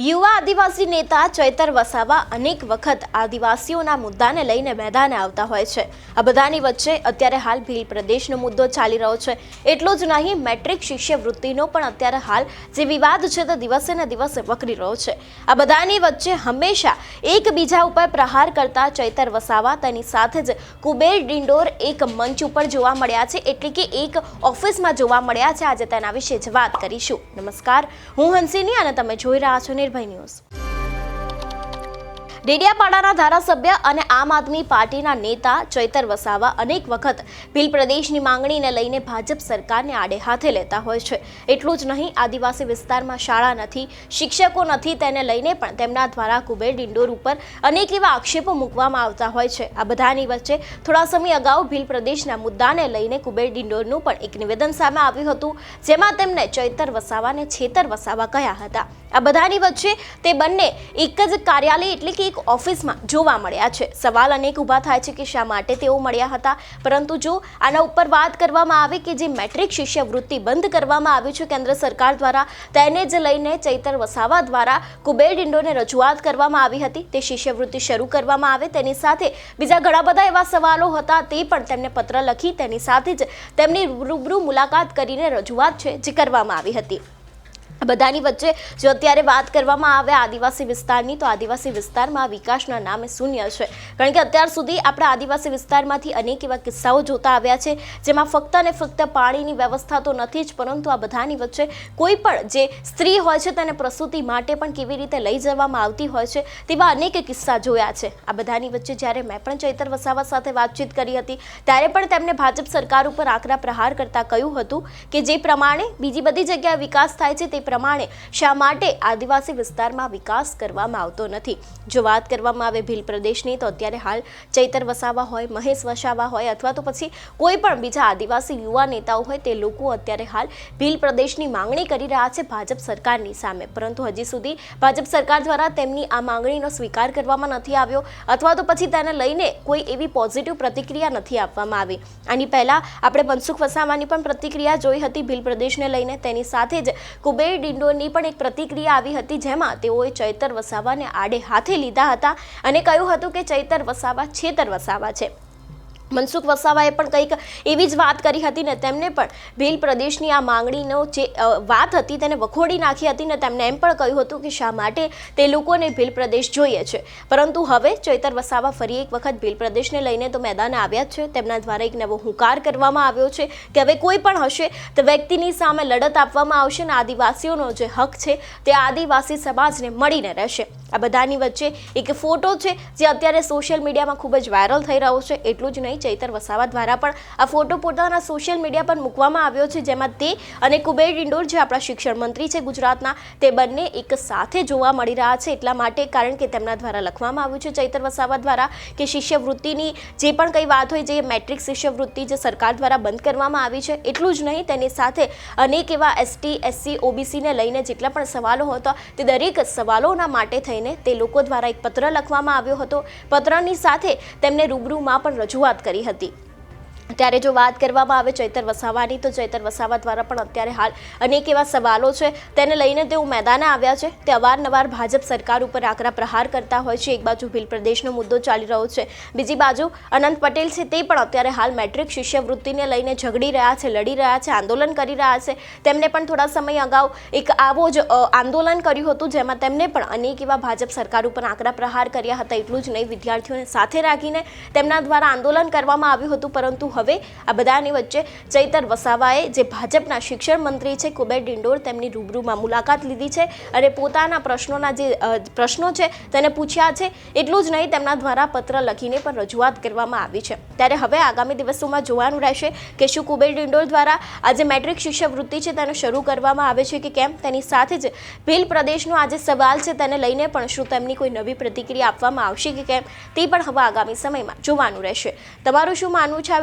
યુવા આદિવાસી નેતા ચૈતર વસાવા અનેક વખત આદિવાસીઓના મુદ્દાને લઈને મેદાને આવતા હોય છે. આ બધાની વચ્ચે અત્યારે હાલ ભીલ પ્રદેશનો મુદ્દો ચાલી રહ્યો છે. એટલું જ નહીં, મેટ્રિક શિષ્યવૃત્તિનો પણ અત્યારે હાલ જે વિવાદ છે તે દિવસે ને દિવસે વકરી રહ્યો છે. આ બધાની વચ્ચે હંમેશા એકબીજા ઉપર પ્રહાર કરતા ચૈતર વસાવા તેની સાથે જ કુબેર ડિંડોર એક મંચ ઉપર જોવા મળ્યા છે, એટલે કે એક ઓફિસમાં જોવા મળ્યા છે. આજે તેના વિશે જ વાત કરીશું. નમસ્કાર. હું હંસિની અને તમે જોઈ રહ્યા છો નિર્ભય ન્યૂઝ. ડેડિયાપાડાના ધારાસભ્ય અને આમ આદમી પાર્ટીના નેતા ચૈતર વસાવા અનેક વખત ભીલ પ્રદેશની માંગણીને લઈને ભાજપ સરકારને આડે હાથે લેતા હોય છે. એટલું જ નહીં, આદિવાસી વિસ્તારમાં શાળા નથી, શિક્ષકો નથી તેને લઈને પણ તેમના દ્વારા કુબેર ડિંડોર ઉપર અનેક એવા આક્ષેપો મૂકવામાં આવતા હોય છે. આ બધાની વચ્ચે થોડા સમય અગાઉ ભીલ પ્રદેશના મુદ્દાને લઈને કુબેર ડિંડોરનું પણ એક નિવેદન સામે આવ્યું હતું, જેમાં તેમણે ચૈતર વસાવાને છેતર વસાવા કહ્યા હતા. આ બધાની વચ્ચે તે બંને એક જ કાર્યાલય એટલે કે એક ઓફિસમાં જોવા મળ્યા છે. સવાલ અનેક ઊભા થાય છે કે શા માટે તેઓ મળ્યા હતા? પરંતુ જો આના ઉપર વાત કરવામાં આવે કે જે મેટ્રિક શિષ્યવૃત્તિ બંધ કરવામાં આવી છે, કેન્દ્ર સરકાર દ્વારા તેને જ લઈને ચૈતર વસાવા દ્વારા કુબેર ડિંડોને રજૂઆત કરવામાં આવી હતી. તે શિષ્યવૃત્તિ શરૂ કરવામાં આવે તેની સાથે બીજા ઘણા બધા એવા સવાલો હતા, તે પણ તેમને પત્ર લખી તેની સાથે જ તેમની રૂબરૂ મુલાકાત કરીને રજૂઆત છે, જે કરવામાં આવી હતી. બધાની વચ્ચે જો અત્યારે વાત કરવામાં આવે આદિવાસી વિસ્તારની, તો આદિવાસી વિસ્તારમાં વિકાસના નામે શૂન્ય છે. કારણ કે અત્યાર સુધી આપણા આદિવાસી વિસ્તારમાંથી અનેક એવા કિસ્સાઓ જોતા આવ્યા છે, જેમાં ફક્ત અને ફક્ત પાણીની વ્યવસ્થા તો નથી જ, પરંતુ આ બધાની વચ્ચે કોઈ પણ જે સ્ત્રી હોય છે તેને પ્રસૂતિ માટે પણ કેવી રીતે લઈ જવામાં આવતી હોય છે, તેવા અનેક કિસ્સા જોયા છે. આ બધાની વચ્ચે જ્યારે મેં પણ ચૈતર વસાવા સાથે વાતચીત કરી હતી, ત્યારે પણ તેમણે ભાજપ સરકાર ઉપર આકરા પ્રહાર કરતા કહ્યું હતું કે જે પ્રમાણે બીજી બધી જગ્યાએ વિકાસ થાય છે, તે પ્રમાણે શા માટે આદિવાસી વિસ્તારમાં વિકાસ કરવામાં આવતો નથી? જો વાત કરવામાં આવે ભીલ પ્રદેશની, તો અત્યારે હાલ ચૈતર વસાવા હોય, મહેશ વસાવા હોય, અથવા તો પછી કોઈ પણ બીજા આદિવાસી યુવા નેતાઓ હોય, તે લોકો અત્યારે હાલ ભીલ પ્રદેશની માંગણી કરી રહ્યા છે ભાજપ સરકારની સામે. પરંતુ હજી સુધી ભાજપ સરકાર દ્વારા તેમની આ માંગણીનો સ્વીકાર કરવામાં નથી આવ્યો, અથવા તો પછી તેને લઈને કોઈ એવી પોઝિટિવ પ્રતિક્રિયા નથી આપવામાં આવી. આની પહેલાં આપણે મનસુખ વસાવાની પણ પ્રતિક્રિયા જોઈ હતી ભીલ પ્રદેશને લઈને. તેની સાથે જ કુબેર ડિંડોરની પણ એક પ્રતિક્રિયા આવી હતી જેમાં તેઓએ ચૈતર વસાવાને આડે હાથે લીધા હતા અને કહ્યું હતું કે ચૈતર વસાવા છેતર વસાવા છે. મનસુખ વસાવાએ પણ કંઈક એવી જ વાત કરી હતી ને તેમને પણ ભીલ પ્રદેશની આ માંગણીનો જે વાત હતી તેને વખોડી નાખી હતી ને તેમણે એમ પણ કહ્યું હતું કે શા માટે તે લોકોને ભીલ પ્રદેશ જોઈએ છે. પરંતુ હવે ચૈતર વસાવા ફરી એક વખત ભીલ પ્રદેશને લઈને તો મેદાન આવ્યા જ છે. તેમના દ્વારા એક નવો હુંકાર કરવામાં આવ્યો છે કે હવે કોઈ પણ હશે તો વ્યક્તિની સામે લડત આપવામાં આવશે ને આદિવાસીઓનો જે હક છે તે આદિવાસી સમાજને મળીને રહેશે. આ બધાની વચ્ચે એક ફોટો છે જે અત્યારે સોશિયલ મીડિયામાં ખૂબ જ વાયરલ થઈ રહ્યો છે. એટલું જ નહીં ચૈતર વસાવા દ્વારા પણ આ ફોટો પોતાના સોશિયલ મીડિયા પર મૂકવામાં આવ્યો છે, જેમાં તે અને કુબેર ડિંડોર જે આપણા શિક્ષણ મંત્રી છે ગુજરાતના, તે બંને એક સાથે જોવા મળી રહ્યા છે. એટલા માટે કારણ કે તેમના દ્વારા લખવામાં આવ્યું છે ચૈતર વસાવા દ્વારા કે શિષ્યવૃત્તિની જે પણ કંઈ વાત હોય, જે મેટ્રિક શિષ્યવૃત્તિ જે સરકાર દ્વારા બંધ કરવામાં આવી છે, એટલું જ નહીં, તેની સાથે અનેક એવા એસટી, એસસી, ઓબીસીને લઈને જેટલા પણ સવાલો હતા, તે દરેક સવાલોના માટે થઈને તે લોકો દ્વારા એક પત્ર લખવામાં આવ્યો હતો. પત્રની સાથે તેમને રૂબરૂમાં પણ રજૂઆત કરી હતી. ત્યારે જો વાત કરવામાં આવે ચૈતર વસાવાની, તો ચૈતર વસાવા દ્વારા પણ અત્યારે હાલ અનેક એવા સવાલો છે. તેને લઈને તેઓ મેદાને આવ્યા છે. તે અવારનવાર ભાજપ સરકાર ઉપર આકરા પ્રહાર કરતા હોય છે. એક બાજુ ભીલ પ્રદેશનો મુદ્દો ચાલી રહ્યો છે. બીજી બાજુ અનંત પટેલ છે તે પણ અત્યારે હાલ મેટ્રિક શિષ્યવૃત્તિને લઈને ઝઘડી રહ્યા છે, લડી રહ્યા છે, આંદોલન કરી રહ્યા છે. તેમને પણ થોડા સમય અગાઉ એક આવો જ આંદોલન કર્યું હતું, જેમાં તેમને પણ અનેક એવા ભાજપ સરકાર ઉપર આકરા પ્રહાર કર્યા હતા. એટલું જ નહીં, વિદ્યાર્થીઓને સાથે રાખીને તેમના દ્વારા આંદોલન કરવામાં આવ્યું હતું, પરંતુ હવે આ બધાની વચ્ચે ચૈતર વસાવાએ જે ભાજપના શિક્ષણ મંત્રી છે કુબેર ડિંડોર તેમની રૂબરૂમાં મુલાકાત લીધી છે અને પોતાના પ્રશ્નોના જે પ્રશ્નો છે તેને પૂછ્યા છે. એટલું જ નહીં, તેમના દ્વારા પત્ર લખીને પણ રજૂઆત કરવામાં આવી છે. ત્યારે હવે આગામી દિવસોમાં જોવાનું રહેશે કે શું કુબેર ડિંડોર દ્વારા આ જે મેટ્રિક શિષ્યવૃત્તિ છે તેને શરૂ કરવામાં આવે છે કે કેમ? તેની સાથે જ ભીલ પ્રદેશનો આ જે સવાલ છે તેને લઈને પણ શું તેમની કોઈ નવી પ્રતિક્રિયા આપવામાં આવશે કે કેમ? તે પણ હવે આગામી સમયમાં જોવાનું રહેશે. તમારું શું માનવું છે આ